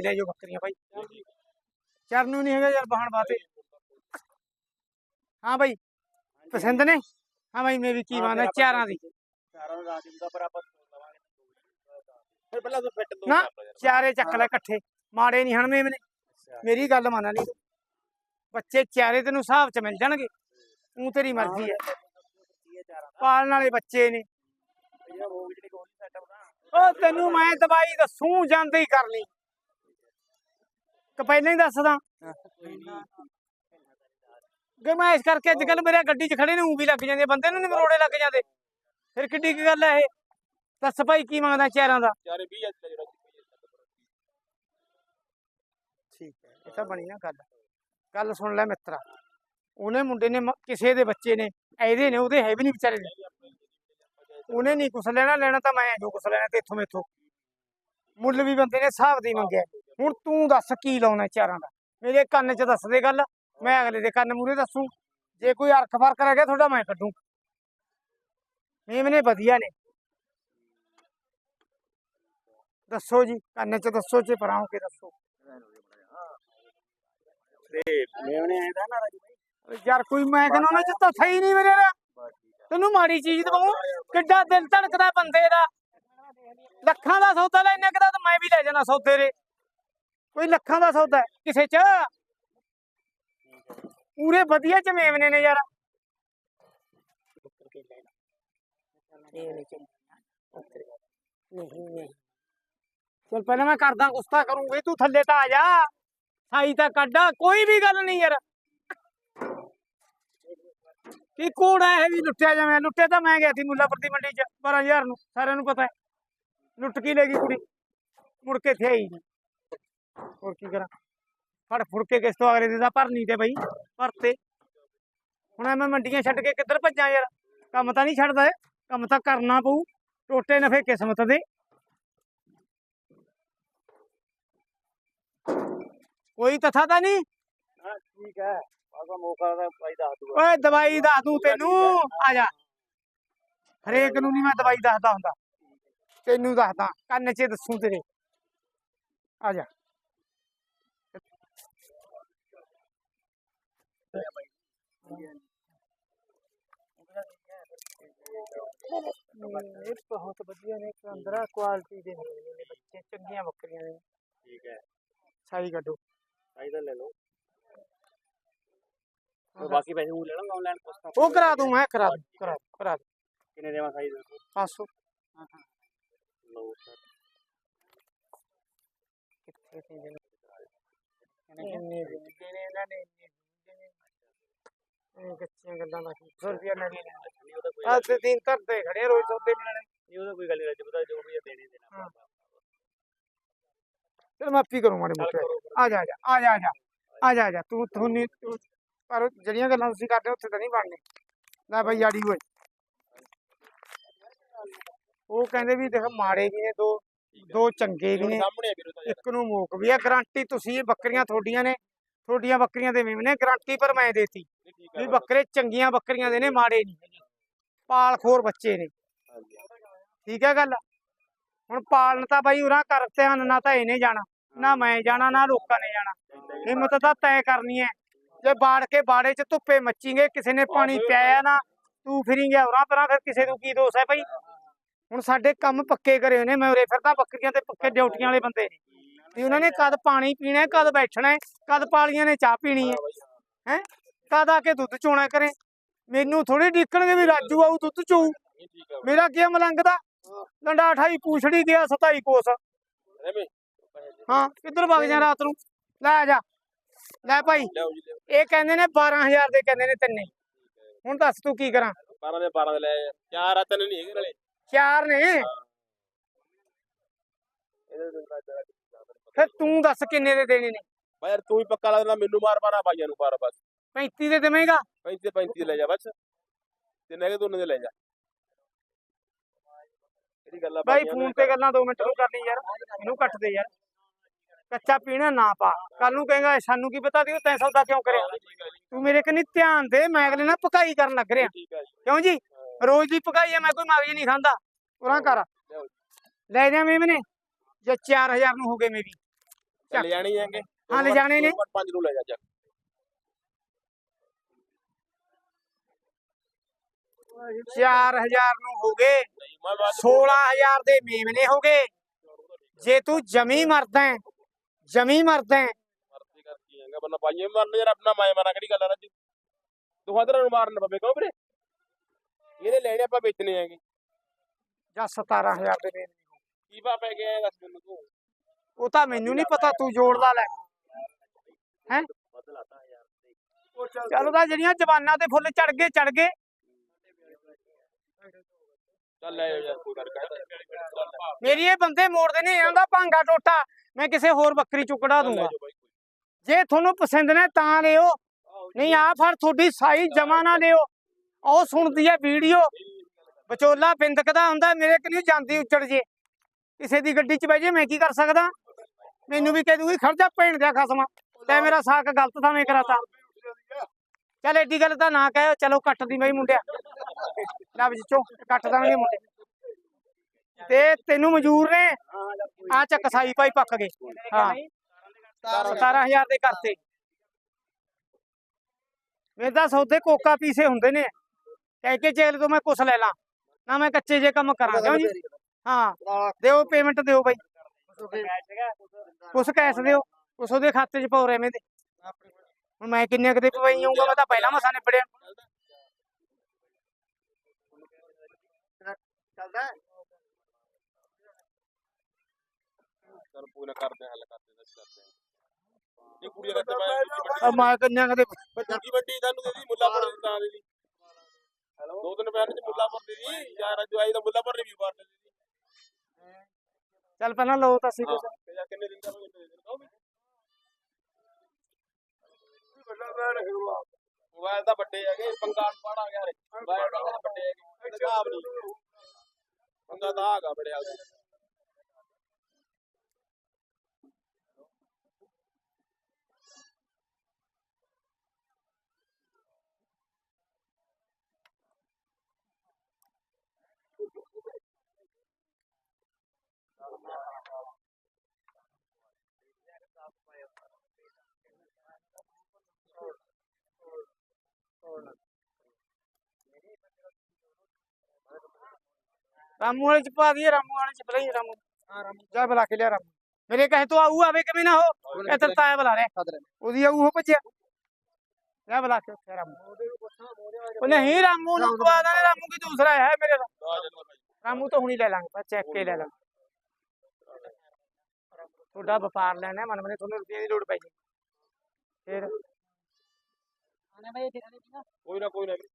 ਲੈ ਜੋ ਬੱਕਰੀਆਂ ਭਾਈ ਚਰਨ ਨੂੰ ਨਹੀਂ ਹੈਗਾ ਯਾਰ ਬਾਹਣ ਬਾਤੇ ਹਾਂ ਭਾਈ ਪਸੰਦ ਨੇ ਹਾਂ ਭਾਈ ਮੇਰੀ ਕੀ ਮਾਨਾ ਚਾਰਾਂ ਦੀ ਚਾਰਾਂ ਦਾ ਦਿੰਦਾ ਪਰ ਆਪਾਂ ਲਵਾਂਗੇ ਫਿਰ ਪਹਿਲਾਂ ਤੂੰ ਫਿੱਟ ਦੋ ਨਾ ਚਾਰੇ ਚੱਕ ਲੈ ਇਕੱਠੇ ਮਾੜੇ ਨਹੀਂ ਹਣ ਮੇਮ ਨੇ ਮੇਰੀ ਗੱਲ ਮੰਨ ਲਈ ਬੱਚੇ ਚਾਰੇ ਤੈਨੂੰ ਹਿਸਾਬ ਚ ਮਿਲ ਜਾਣਗੇ ਤੂੰ ਤੇਰੀ ਮਰਜ਼ੀ ਹੈ ਕਿ ਪਹਿਲਾਂ ਹੀ ਦੱਸਦਾ। ਕਿ ਮੈਂ ਇਸ ਕਰਕੇ ਅੱਜ ਕੱਲ ਮੇਰੇ ਗੱਡੀ 'ਚ ਖੜੇ ਨੇ ਵੀ ਲੱਗ ਜਾਂਦੇ ਬੰਦੇ ਨੂੰ ਨੀ ਮਰੋੜੇ ਲੱਗ ਜਾਂਦੇ। ਫਿਰ ਕਿੱਡੀ ਕੀ ਗੱਲ ਹੈ ਇਹ? ਦੱਸ ਭਾਈ ਕੀ ਮੰਗਦਾ ਚਾਰਾਂ ਦਾ? ਚਾਰੇ 20 ਅੱਜ ਦਾ ਜਿਹੜਾ ਠੀਕ ਹੈ ਇਹ ਤਾਂ ਬਣੀ ਨਾ ਗੱਲ। ਗੱਲ ਸੁਣ ਲੈ ਮਿੱਤਰਾ ਉਹਨੇ ਮੁੰਡੇ ਨੇ ਮ- ਕਿਸੇ ਦੇ ਬੱਚੇ ਨੇ ਇਹਦੇ ਨੇ ਉਹਦੇ ਹੈ ਵੀ ਨਹੀਂ ਵਿਚਾਰੇ ਦੇ। ਉਹਨੇ ਨਹੀਂ ਕੁਛ ਲੈਣਾ ਲੈਣਾ ਤਾਂ ਮੈਂ ਜੋ ਕੁਛ ਲੈਣਾ ਤੇ ਇੱਥੋਂ ਮੈਥੋਂ। ਮੁੱਲ ਵੀ ਬੰਦੇ ਨੇ ਹਿਸਾਬ ਦੀ ਮੰਗਿਆ। ਹੁਣ ਤੂੰ ਦੱਸ ਕੀ ਲਾਉਣਾ ਚਾਰਾਂ ਦਾ? ਮੇਰੇ ਕੰਨ 'ਚ ਦੱਸ ਦੇ ਗੱਲ ਮੈਂ ਅਗਲੇ ਦੇ ਕੰਨ ਮੂਰੇ ਦੱਸੂ। ਜੇ ਕੋਈ ਅਰਖ ਫ਼ਰਕ ਰਹਿ ਗਿਆ ਤੁਹਾਡਾ ਮੈਂ ਕੱਢੂ। ਮੇਮਨੇ ਵਧੀਆ ਨੇ। ਦੱਸੋ ਜੀ ਕੰਨ 'ਚ ਦੱਸੋ ਜੇ ਪਰਾਂ ਹੋ ਕੇ ਦੱਸੋ। ਆਇਆ ਨਾ ਰਾਜੂ ਯਾਰ ਕੋਈ ਮੈਂ ਕਹਿੰਦਾ ਉਹਨਾਂ ਚ ਤਾਂ ਸਹੀ ਨਹੀਂ ਮੇਰੇ ਤੈਨੂੰ ਮਾੜੀ ਚੀਜ਼ ਦਵਾਉਂ ਕਿੱਡਾ ਦਿਲ ਧੜਕਦਾ ਬੰਦੇ ਦਾ। ਲੱਖਾਂ ਦਾ ਸੌਦਾ ਲੈਣੇ ਕਿਦਾ ਤਾਂ ਮੈਂ ਵੀ ਲੈ ਜਾਣਾ ਸੌਦੇ ਦੇ। ਕੋਈ ਲੱਖਾਂ ਦਾ ਸੌਦਾ ਕਿਸੇ ਚ? ਪੂਰੇ ਵਧੀਆ ਚ ਮੇਵਨੇ ਨੇ ਯਾਰ। ਚਲ ਪਹਿਲਾਂ ਮੈਂ ਕਰਦਾ ਗੁੱਸਾ ਕਰੂੰਗੀ ਤੂੰ ਥੱਲੇ ਤਾਂ ਆ ਜਾ। ਸਾਈ ਤਾਂ ਕੱਢ ਕੋਈ ਵੀ ਗੱਲ ਨਹੀਂ ਯਾਰ। ਕੀ ਕੋੜਾ ਹੈ ਵੀ ਲੁੱਟਿਆ ਜਾਵੇਂ? ਲੁੱਟਿਆ ਤਾਂ ਮੈਂ ਗਿਆ ਸੀ ਮੁੱਲਾਪੁਰ ਦੀ ਮੰਡੀ ਚ 12000 ਨੂੰ ਸਾਰਿਆਂ ਨੂੰ ਪਤਾ ਹੈ। ਲੁੱਟ ਕੀ ਲੈ ਗਈ ਕੁੜੀ ਮੁੜ ਕੇ ਇੱਥੇ ਆਈ ਨਹੀਂ ਹੋਰ ਕੀ ਕਰਾਂ ਫੜ ਫੁੜ ਕੇ ਕਿਸ ਤੋਂ ਅਗਲੇ ਦੇ ਦਾ ਭਰਨੀ ਤੇ ਬਈ ਭਰਤੇ ਹੁਣ ਮੈਂ ਮੰਡੀਆਂ ਛੱਡ ਕੇ ਕਿੱਧਰ ਭੱਜਾਂ ਯਾਰ ਕੰਮ ਤਾਂ ਨਹੀਂ ਛੱਡਦਾ ਇਹ, ਕੰਮ ਤਾਂ ਕਰਨਾ ਪਊ ਟੋਟੇ ਨਫੇ ਕਿਸਮਤ ਦੇ ਕੋਈ ਤਥਾ ਤਾਂ ਨਹੀਂ ਹਾਂ ਠੀਕ ਹੈ ਆਗਾ ਮੌਕਾ ਦਾ ਭਾਈ ਦੱਸ ਦੂਗਾ ਓਏ ਦਵਾਈ ਦੱਸ ਦੂੰ ਤੈਨੂੰ ਆ ਜਾ ਹਰੇਕ ਨੂੰ ਨਹੀਂ ਮੈਂ ਦਵਾਈ ਦੱਸਦਾ ਹੁੰਦਾ ਤੈਨੂੰ ਦੱਸਦਾ ਕੰਨ 'ਚ ਦੱਸੂ ਤੇਰੇ ਆ ਜਾ ਇਹ ਬਹੁਤ ਵਧੀਆ ਨੇ ਕੰਦਰਾ ਕੁਆਲਿਟੀ ਦੇ ਨੇ ਨੇ ਬੱਚੇ ਚੰਗੀਆਂ ਬੱਕਰੀਆਂ ਨੇ ਠੀਕ ਹੈ ਸਾਈ ਕੱਢੋ ਭਾਈ ਦਾ ਲੈ ਲਓ ਤੇ ਬਾਕੀ ਪੈਸੇ ਉਹ ਲੈ ਲਾਂਗਾ ਆਨਲਾਈਨ ਪੁੱਛਤਾ ਉਹ ਕਰਾ ਦੂੰ ਮੈਂ ਕਰਾ ਦੂੰ ਕਰਾ ਦੂੰ, ਕਰਾ ਦੂੰ ਕਿੰਨੇ ਦੇਵਾਂ ਸਾਈਜ਼ 500 ਲਓ ਸਰ ਕਿੱਥੇ ਸੀ ਜਨ ਇੰਨੇ ਦਿੱਤੇ ਨੇ ਇਹਨਾਂ ਨੇ ਇੰਨੇ ਦਿੱਤੇ ਨੇ ਇਹ ਕੱਚੀਆਂ ਗੱਲਾਂ ਦਾ 100 ਰੁਪਿਆ ਲੈ ਲੈਣਾ ਨਹੀਂ ਉਹਦਾ ਕੋਈ ਅੱਜ ਦੇ ਦਿਨ ਧਰਦੇ ਖੜੇ ਆ, ਰੋਜ਼ ਸੌਦੇ ਮਿਲਣੇ ਨਹੀਂ ਉਹਦਾ ਕੋਈ ਗੱਲ ਨਹੀਂ ਰਾਜੂ ਪਤਾ ਜੋ ਵੀ ਹੈ ਦੇਣੇ ਹੀ ਦੇਣਾ ਹਾਂ। ਚਲ ਮਾਫੀ ਕਰੂੰ ਮਾੜੇ ਮੋਟੇ ਆ ਜਾ ਆ ਜਾ ਆ ਜਾ ਆ ਜਾ ਆ ਜਾ ਆ ਜਾ ਤੂੰ ਤੁਹਾਨੂੰ ਤੂੰ- ਪਰ ਜਿਹੜੀਆਂ ਗੱਲਾਂ ਤੁਸੀਂ ਕਰਦੇ ਹੋ ਉੱਥੇ ਤਾਂ ਨਹੀਂ ਬਣਨੇ ਲੈ ਭਾਈ ਆੜੀ ਹੋਏ ਉਹ ਕਹਿੰਦੇ ਵੀ ਦੇਖ ਮਾੜੇ ਵੀ ਨੇ ਦੋ ਦੋ ਚੰਗੇ ਵੀ ਨੇ। ਸਾਹਮਣੇ ਆ ਵੀਰੋ ਤਾਂ ਇੱਕ ਨੂੰ ਮੋਕ ਵੀ ਆ ਗਾਰੰਟੀ ਤੁਸੀਂ ਇਹ ਬੱਕਰੀਆਂ ਤੁਹਾਡੀਆਂ ਨੇ ਤੁਹਾਡੀਆਂ ਬੱਕਰੀਆਂ ਦੇ ਮੇਮ ਨੇ ਗਾਰੰਟੀ ਪਰ ਮੈਂ ਦੇਤੀ। ਵੀ ਬੱਕਰੇ ਚੰਗੀਆਂ ਬੱਕਰੀਆਂ ਦੇ ਨੇ ਮਾੜੇ ਨਹੀਂ। ਪਾਲਖੋਰ ਬੱਚੇ ਨੇ। ਠੀਕ ਹੈ ਗੱਲ? ਹੁਣ ਪਾਲਣ ਤਾਂ ਬਾਈ ਉਰਾਂ ਕਰ ਧਿਆਨ ਨਾ ਤਾਂ ਇਹਨੇ ਜਾਣਾ ਨਾ ਮੈਂ ਜਾਣਾ ਨਾ ਲੋਕਾਂ ਨੇ ਜਾਣਾ। ਹਿੰਮਤ ਤਾਂ ਤੈਅ ਕਰਨੀ ਹੈ। ਜੇ ਬਾੜ ਕੇ ਬਾੜੇ 'ਚ ਧੁੱਪੇ ਮੱਚੀਂਗੇ ਕਿਸੇ ਨੇ ਪਾਣੀ ਪਿਆਇਆ ਨਾ ਤੂੰ ਫਿਰੀ ਗਿਆ ਉਰਾਂ ਪਰਾਂ ਫਿਰ ਕਿਸੇ ਨੂੰ ਕੀ ਦੋਸ ਹੈ ਭਾਈ ਹੁਣ ਸਾਡੇ ਕੰਮ ਪੱਕੇ ਕਰੇ ਨੇ ਮੈਂ ਉਰੇ ਫਿਰਦਾ ਬੱਕਰੀਆਂ ਤੇ ਪੱਕੇ ਡਿਊਟੀਆਂ ਵਾਲੇ ਬੰਦੇ। ਨੇ ਵੀ ਉਹਨਾਂ ਨੇ ਕਦ ਪਾਣੀ ਪੀਣਾ ਹੈ ਕਦ ਬੈਠਣਾ ਹੈ ਕਦ ਪਾਲੀਆਂ ਨੇ ਚਾਹ ਪੀਣੀ ਹੈ। ਹੈ? ਕਦ ਆ ਕੇ ਦੁੱਧ ਚੋਣਾ ਕਰੇ? ਮੈਨੂੰ ਥੋੜੀ ਡੀਕਣਗੇ ਵੀ ਰਾਜੂ ਆਊ ਦੁੱਧ ਚੋਊ। ਮੇਰਾ ਕੀ ਮਲੰਗ ਦਾ? ਡੰਡਾ 28 ਪੂਛੜੀ ਗਿਆ 27 ਕੋਸ। ਹਾਂ ਕਿੱਧਰ ਵਗ ਜਾ ਰਾਤ ਨੂੰ? ਲੈ ਜਾ। ਲੈ ਭਾਈ। ਇਹ ਕਹਿੰਦੇ ਨੇ 12000 ਦੇ ਕਹਿੰਦੇ ਨੇ ਤਿੰਨੇ। ਹੁਣ ਦੱਸ ਤੂੰ ਕੀ ਕਰਾਂ? 12 ਦੇ 12 ਦੇ ਲੈ। ਚਾਰ ਆ ਤਿੰਨ ਨਹੀਂ ਹੈਗੇ ਨਾਲੇ। ਚਾਰ ਨੇ। ਫਿਰ ਤੂੰ ਦੱਸ ਕਿੰਨੇ ਦੇ ਦੇਣੇ ਨੇ? ਬਾ ਯਾਰ ਤੂੰ ਹੀ ਪੱਕਾ ਲਾ ਦੇਣਾ ਮੈਨੂੰ ਮਾਰ ਮਾਰਾ ਭਾਈਆਂ ਨੂੰ ਮਾਰ ਬਸ। 35 ਦੇ ਦੇਵੇਂਗਾ? 35 35 ਲੈ ਜਾ ਬਸ। ਤਿੰਨ ਹੈਗੇ ਦੋਨੇ ਦੇ ਲੈ ਜਾ। ਇਹਦੀ ਗੱਲ ਬਾਈ ਫੋਨ ਤੇ ਗੱਲਾਂ 2 ਮਿੰਟ ਨੂੰ ਕਰਨੀ ਯਾਰ ਇਹਨੂੰ ਕੱਟ ਦੇ ਯਾਰ। ਕੱਚਾ ਪੀਣਾ ਨਾ ਪਾ। ਕੱਲ ਨੂੰ ਕਹੇਗਾ ਸਾਨੂੰ ਕੀ ਪਤਾ ਦਿਓ ਤੈਂ ਸੌਦਾ ਕਿਉਂ ਕਰਿਆ? ਤੂੰ ਮੇਰੇ ਕੰਨੀ ਧਿਆਨ ਦੇ ਮੈਂ ਅਗਲੇ ਨਾਲ ਪਕਾਈ ਕਰਨ ਲੱਗ ਰਿਹਾ। ਕਿਉਂ ਜੀ? ਰੋਜ਼ ਦੀ ਪਕਾਈ ਹੈ ਮੈਂ ਕੋਈ ਮਗਜ ਨਹੀਂ ਖਾਂਦਾ। ਉਰਾਂ ਕਰ। ਲੈ ਜਾ ਮੇਮਨੇ ਜੇ 4000 ਨੂੰ ਹੋ ਗਏ ਮੇਰੀ। ਚੱਲ। ਜਾਣੀ ਹਾਂ, ਲੈ ਜਾਣੇ ਨੇ। ਪੰਜ ਨੂੰ ਲੈ ਜਾ ਚੱਕ 4000 ਨੂੰ ਹੋ ਗਏ। ਨਹੀਂ ਮੈਂ ਬਾਅਦ 16000 ਦੇ ਮੇਮਨੇ ਹੋ ਗਏ। ਜੇ ਤੂੰ ਜਮੀ ਮਰਦਾ ਹੈ ਜਮੀ ਮਰਦਾ ਹੈ। ਮਰਦੀ ਕਰਦੀ ਹੈਗਾ ਬੰਦਾ ਬਾਈਏ ਮਰਨ ਯਾਰ ਆਪਣਾ ਮਾਏ ਮਾਰਾ ਕਿਹੜੀ ਗੱਲ ਆ ਰਾਜੂ? ਤੂੰ ਹਦਰਾਂ ਨੂੰ ਮਾਰਨ ਪਵੇ ਕਿਉਂ ਵੀਰੇ? ਇਹਨੇ ਲੈਣੇ ਆਪਾਂ ਵੇਚਣੇ ਹੈਗੇ? ਜਾਂ 17000 ਦੇ ਮੇਮਨੇ ਕੀ ਭਾ ਪੈ ਗਿਆ ਇਹ ਦੱਸ ਮੈਨੂੰ ਤੂੰ? ਉਹ ਤਾਂ ਮੈਨੂੰ ਨਹੀਂ ਪਤਾ ਤੂੰ ਜੋੜਦਾ ਲੈ। ਹੈਂ? ਚਲੋ ਤਾਂ ਜਿਹੜੀਆਂ ਜਵਾਨਾਂ ਤੇ ਫੁੱਲ ਚੜ ਗਏ ਚੜ ਗਏ। ਚੱਲ ਲੈ ਜਾ ਯਾਰ ਕੋਈ ਗੱਲ ਕਹਿ ਮੇਰੀ ਇਹ ਬੰਦੇ ਮੋੜਦੇ ਨੇ ਇਹਨਾਂ ਦਾ ਭਾਂਗਾ ਟੋਟਾ। ਮੈਂ ਕਿਸੇ ਹੋਰ ਬੱਕਰੀ ਚੁੱਕੜਾ ਦੂੰਗਾ। ਜੇ ਤੁਹਾਨੂੰ ਪਸੰਦ ਨੇ ਤਾਂ ਲਿਓ। ਨਹੀਂ ਆ ਫੜ ਤੁਹਾਡੀ ਸਾਈ ਜਮਾ ਨਾ ਲਿਓ। ਉਹ ਸੁਣਦੀ ਹੈ ਵੀਡੀਓ। ਵਿਚੋਲਾ ਬਿੰਦਕਦਾ ਹੁੰਦਾ ਮੇਰੇ ਕਨੀ ਜਾਂਦੀ ਉੱਚੜ ਜੇ। ਕਿਸੇ ਦੀ ਗੱਡੀ 'ਚ ਬਹਿ ਜੇ ਮੈਂ ਕੀ ਕਰ ਸਕਦਾ? ਮੈਨੂੰ ਵੀ ਕਹਿ ਦੂਗੀ ਖੜ ਜਾ ਭੈਣ ਦਿਆ ਖਸਮਾ। ਤੈ ਮੇਰਾ ਸਾਕ ਗਲਤ ਥਾਵੇਂ ਕਰਾਤਾ। ਚੱਲ ਐਡੀ ਗੱਲ ਤਾਂ ਨਾ ਕਹਿਓ ਚਲੋ ਕੱਟ ਦੀ ਬਈ ਮੁੰਡਿਆ। ਲੱਭ ਜਿੱਚੋ ਕੱਟ ਦਾਂਗੇ ਮੁੰਡੇ। ਤੇ ਤੈਨੂੰ ਮਨਜ਼ੂਰ ਨੇ ਆ ਚੱਕ ਸਾਈ ਭਾਈ ਪੱਕ ਗਏ। ਹਾਂ। 17000 ਦੇ ਕਰਤੇ। ਮੇਰੇ ਤਾਂ ਸੌਦੇ ਕੋਕਾ ਪੀਸੇ ਹੁੰਦੇ ਨੇ। ਕਹਿ ਕੇ ਜੇਲ ਤੋਂ ਮੈਂ ਕੁਛ ਲੈ ਲਾਂ। ਨਾ ਮੈਂ ਕੱਚੇ ਜੇ ਕੰਮ ਕਰਾਂ ਕਿਉਂ ਜੀ? ਹਾਂ ਦਿਓ ਪੇਮੈਂਟ ਦਿਓ ਬਾਈ। ਕੁਛ ਕੈਸ਼ ਦਿਓ। ਕੁਛ ਉਹਦੇ ਖਾਤੇ 'ਚ ਪਾਓ ਐਵੇਂ ਦੇ। ਹੁਣ ਮੈਂ ਕਿੰਨੇ ਕਦੇ ਪਵਾਈ ਆਉਂਗਾ ਮੈਂ ਤਾਂ ਪਹਿਲਾਂ ਮਸਾ ਨਿਬੜਿਆ। ਚੱਲ ਕੋਈ ਨਾ ਕਰਦੇ ਹਾਂ, ਹੱਲ ਕਰਦੇ ਹਾਂ, ਕਰਦੇ। ਇਹ ਕੁੜੀ ਦਾ ਤੇ ਮੈਂ ਆ ਮੈਂ ਕਿੰਨੇ ਕਦੇ ਦੂਜੀ ਵੱਡੀ ਸਾਨੂੰ ਦੇ ਦੀ ਮੁੱਲਾਪੁਰ ਦੀ ਤਾਂ ਦੇ ਦੀ ਦੋ ਦਿਨ ਪਹਿਲਾਂ ਚ ਮੁੱਲਾਪੁਰ ਦੀ ਦੀ ਯਾਰ ਅੱਜ ਆਈ ਤਾਂ ਮੁੱਲਾਪੁਰ ਰਿਵਿਊ ਕਰ ਦੇ ਦੀ। ਚੱਲ ਪਹਿਲਾਂ ਲਓ ਤਾਂ ਸੀ ਕਿੰਨੇ ਦਿਨ ਦਾ ਮੋਬਾਈਲ ਤਾਂ ਵੱਡੇ ਹੈਗੇ ਪੰਗਾ ਪੜਾ ਗਿਆ ਹਰੇ ਮੋਬਾਈਲ ਤਾਂ ਵੱਡੇ ਹੈਗੇ ਹਿਸਾਬ ਨਹੀਂ। ਪੰਗਾ ਤਾਂ ਆਗਾ ਬੜੇ ਹਾਲ ਦਈਏ ਰਾਮੂ ਵਾਲੇ ਚ ਬੁਲਾਈ ਰਾਮੂ ਹਾਂ ਰਾਮੂ। ਜਾ ਬੁਲਾ ਕੇ ਲਿਆ ਰਾਮੂ। ਮੇਰੇ ਕਹੇ ਤੋਂ ਆਊ ਆਵੇ ਕਿ ਵੀ ਨਾ ਹੋ। ਇਹ ਤਾਂ ਤਾਇਆ ਬੁਲਾ ਰਿਹਾ। ਉਹਦੀ ਆਊ ਉਹ ਭੱਜਿਆ। ਜਾ ਬੁਲਾ ਕੇ ਉੱਥੇ ਰਾਮੂ। ਉਹ ਨਹੀਂ ਰਾਮੂ ਨੂੰ ਪਵਾ ਦਾਂਗੇ ਰਾਮੂ ਕੀ ਦੂਸਰਾ ਹੈ ਮੇਰੇ ਦਾ ਰਾਮੂ ਤਾਂ ਹੁਣੀ ਲੈ ਲਾਂਗੇ ਬਸ ਚੈੱਕ ਕੇ ਲੈ ਲਾਂਗੇ। ਤੁਹਾਡਾ ਵਪਾਰ ਲੈਣਾ ਮਨ ਮਨੇ ਤੁਹਾਨੂੰ ਰੁਪਏ ਦੀ ਲੋੜ ਪੈ ਜੀ ਫਿਰ ਕੋਈ ਨਾ ਕੋਈ ਨਾ ਵੀਰੇ।